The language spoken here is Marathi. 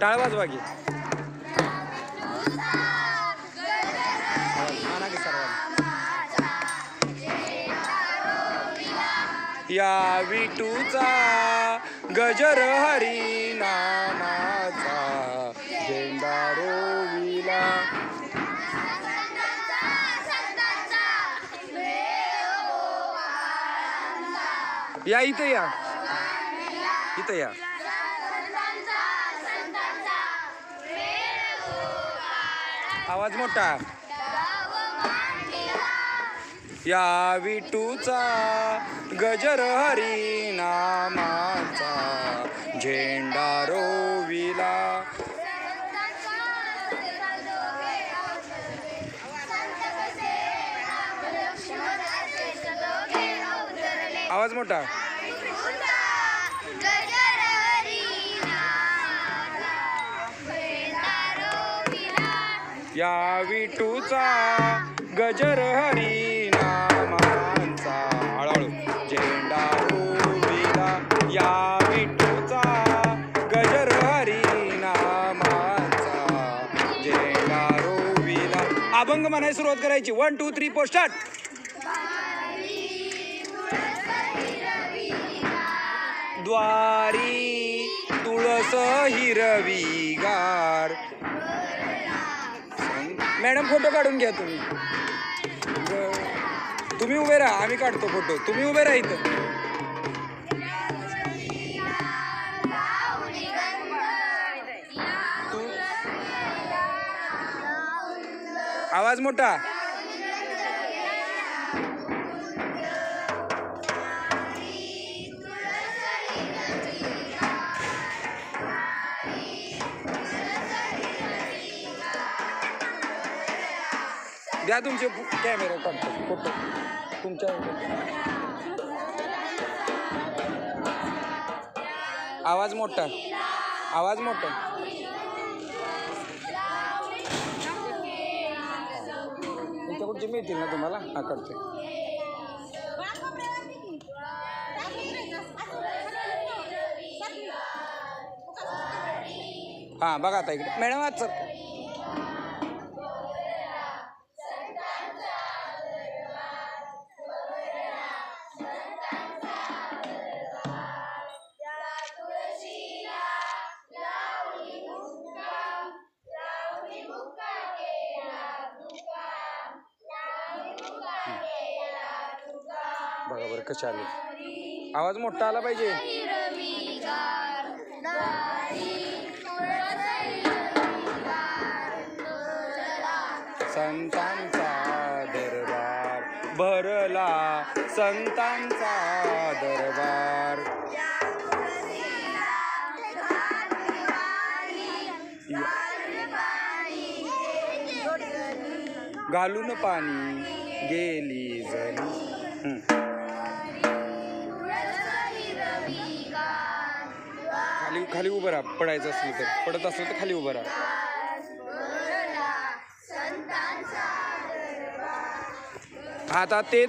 टाळ वाजवा सर्वांनी या विटूचा गजर हरी नामाचा झेंडा रोविला या इथं या. इथं या. आवाज मोठा. या विटूचा गजर हरी नामाचा झेंडा रोविला. आवाज मोठा. या विटूचा गजर हरी नामांचा. हळूहळू. झेंडा रोविला या विटूचा गजर हरी नामांचा. झेंडा रोविला अभंग म्हणायला सुरुवात करायची. One two three four start द्वारी तुळस हिरवी गा मॅडम फोटो काढून घ्या तुम्ही. तुम्ही उभे राहा आम्ही काढतो फोटो. तुम्ही उभे राहा इथं. आवाज मोठा. द्या तुमचे कॅमेरा काढतो. फोटो. तुमच्या आवाज मोठा. आवाज मोठा. तुमच्याकडचे मिळतील ना तुम्हाला? हा करते हां बघा आता इकडे. मॅडम आज बघा बरं कसे आले? आवाज मोठा आला पाहिजे. संतांचा दरबार भरला संतांचा दरबार. घालून पाणी गेली जणी. खाली उभं राहा. पडायचं असलं तर. पडत असलं तर खाली उभं राहा. आता ते